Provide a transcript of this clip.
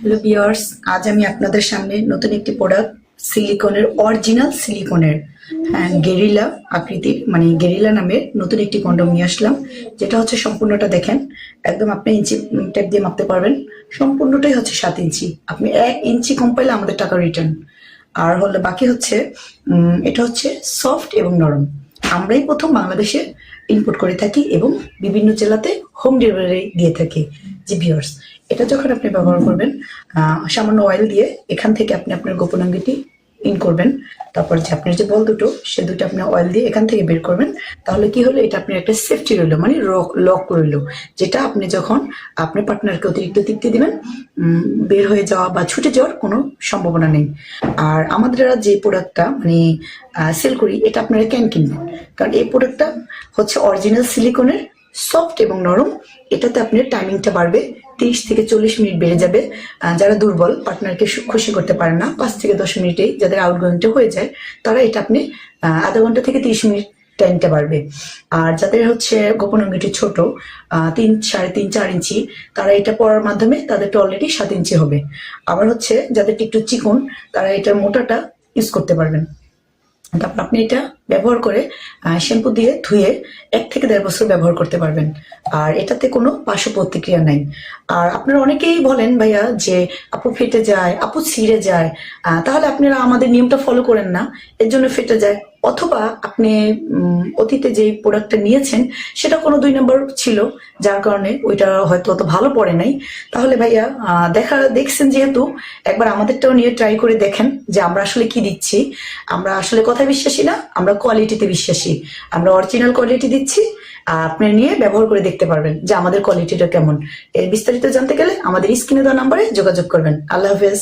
Hello বিয়ার্স আজ আমি আপনাদের সামনে নতুন একটি প্রোডাক্ট সিলিকনের অরিজিনাল সিলিকনের গেরিলা আকৃতির মানে গেরিলা নামের নতুন একটি কন্ডম নিয়ে আসলাম। যেটা হচ্ছে সম্পূর্ণটা দেখেন। একদম আপনি ইঞ্চি টেপ দিয়ে মাপতে পারবেন। সম্পূর্ণটাই হচ্ছে সাত ইঞ্চি আপনি এক ইঞ্চি কম পাইলে আমাদের টাকা রিটার্ন আর হলে বাকি হচ্ছে এটা হচ্ছে সফট এবং নরম। আমরাই প্রথম বাংলাদেশে ইনপুট করে থাকি এবং বিভিন্ন জেলাতে হোম ডেলিভারি দিয়ে থাকি। ভিউয়ার্স, এটা যখন আপনি ব্যবহার করবেন সামান্য অয়েল দিয়ে এখান থেকে আপনি আপনার গোপনাঙ্গিটি ইন করবেন। তারপর যে আপনার যে বল দুটো, সে দুটো আপনি অয়েল দিয়ে এখান থেকে বের করবেন। তাহলে কি হলো, এটা আপনার একটা সেফটি রইল মানে লক রইল, যেটা আপনি যখন আপনি পার্টনারকে অতিরিক্ত তৃপ্তি দিবেন বের হয়ে যাওয়া বা ছুটে যাওয়ার কোনো সম্ভাবনা নেই। আর আমাদের যে প্রোডাক্টটা মানে সেল করি, এটা আপনারা কেন কিনবেন? কারণ এই প্রোডাক্টটা হচ্ছে অরিজিনাল সিলিকনের সফট এবং নরম, এটাতে আপনার টাইমিংটা বাড়বে, তিরিশ থেকে চল্লিশ মিনিট বেড়ে যাবে। যারা দুর্বল পার্টনারকে খুশি করতে পারে না, পাঁচ থেকে দশ মিনিটেই যাদের আউটগোয়িংটা হয়ে যায়, তারা এটা আপনি আধা ঘণ্টা থেকে তিরিশ মিনিট টাইমটা বাড়বে। আর যাদের হচ্ছে গোপন অঙ্গটি ছোট তিন, সাড়ে তিন, চার ইঞ্চি, তারা এটা পরার মাধ্যমে তাদেরটা অলরেডি সাত ইঞ্চি হবে। আবার হচ্ছে যাদেরটা একটু চিকন, তারা এটার মোটাটা ইউজ করতে পারবেন। তারপর আপনি এটা ব্যবহার করে শ্যাম্পু দিয়ে ধুয়ে এক থেকে দেড় বছর ব্যবহার করতে পারবেন। আর এটাতে কোনো পার্শ্ব প্রতিক্রিয়া নাই। আর আপনারা অনেকেই বলেন, ভাইয়া, যে আপু ফেটে যায়, আপু ছিঁড়ে যায়। তাহলে আপনারা আমাদের নিয়মটা ফলো করেন না। এর জন্য ফেটে যায়। অথবা আপনি অতীতে যে প্রোডাক্টটা নিয়েছেন, সেটা কোনো দুই নম্বর ছিল, যার কারণে ওইটা হয়তো অত ভালো পড়ে নাই। তাহলে ভাইয়া দেখা, দেখছেন যেহেতু, একবার আমাদেরটাও নিয়ে ট্রাই করে দেখেন যে আমরা আসলে কি দিচ্ছি। আমরা আসলে কথায় বিশ্বাসী না, আমরা কোয়ালিটিতে বিশ্বাসী। আমরা অরিজিনাল কোয়ালিটি দিচ্ছি, আর আপনি নিয়ে ব্যবহার করে দেখতে পারবেন যে আমাদের কোয়ালিটিটা কেমন। এর বিস্তারিত জানতে গেলে আমাদের স্ক্রিনে দেওয়া নাম্বারে যোগাযোগ করবেন। আল্লাহ হাফেজ।